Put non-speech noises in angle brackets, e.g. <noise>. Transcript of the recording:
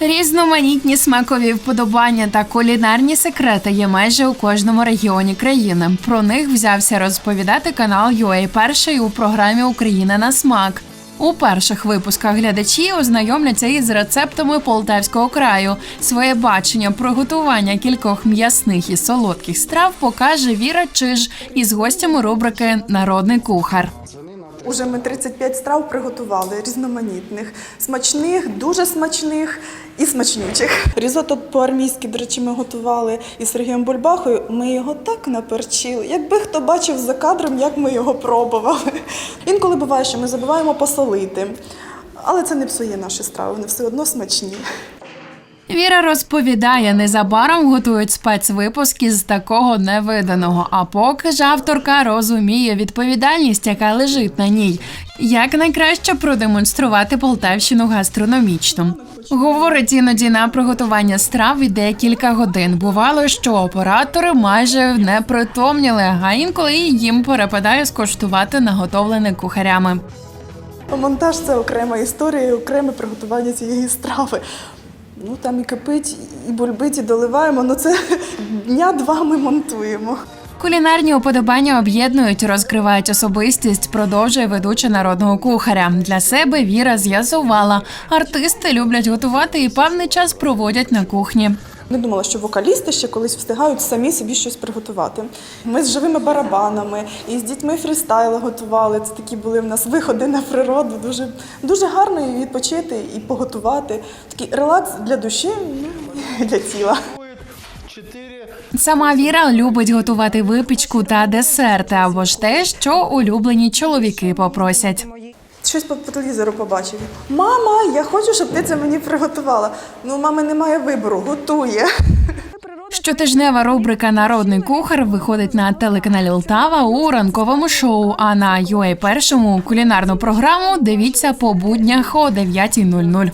Різноманітні смакові вподобання та кулінарні секрети є майже у кожному регіоні країни. Про них взявся розповідати канал UA Перший у програмі Україна на смак. У перших випусках глядачі ознайомляться із рецептами Полтавського краю. Своє бачення приготування кількох м'ясних і солодких страв покаже Віра Чиж із гостями рубрики Народний кухар. Уже ми 35 страв приготували різноманітних, смачних, дуже смачних і смачнючих. Різото по-армійськи, до речі, ми готували із Сергієм Бульбахою. Ми його так наперчили. Якби хто бачив за кадром, як ми його пробували. Інколи буває, що ми забуваємо посолити. Але це не псує наші страви, вони все одно смачні. Віра розповідає, незабаром готують спецвипуск із такого невиданого. А поки ж авторка розуміє відповідальність, яка лежить на ній, як найкраще продемонструвати Полтавщину гастрономічно. Говорить, іноді на приготування страв іде кілька годин. Бувало, що оператори майже не притомніли, а інколи їм перепадає скоштувати наготовлене кухарями. Монтаж це окрема історія, і окреме приготування цієї страви. Ну там і кипить, і бульбить, і доливаємо. Ну це <laughs> дня два ми монтуємо. Кулінарні уподобання об'єднують, розкривають особистість, продовжує ведуча народного кухаря. Для себе Віра з'ясувала. Артисти люблять готувати і певний час проводять на кухні. Не думала, що вокалісти ще колись встигають самі собі щось приготувати. Ми з живими барабанами і з дітьми фрістайли готували. Це такі були в нас виходи на природу. Дуже, дуже гарно і відпочити, і поготувати. Такий релакс для душі, ну, і для тіла. Сама Віра любить готувати випічку та десерти або ж те, що улюблені чоловіки попросять. Щось по телевізору побачив. Мама, я хочу, щоб ти це мені приготувала. Ну, мами немає вибору, готує. Щотижнева рубрика Народний кухар виходить на телеканалі Лтава у ранковому шоу. А на UA першому кулінарну програму дивіться по буднях о 9.00.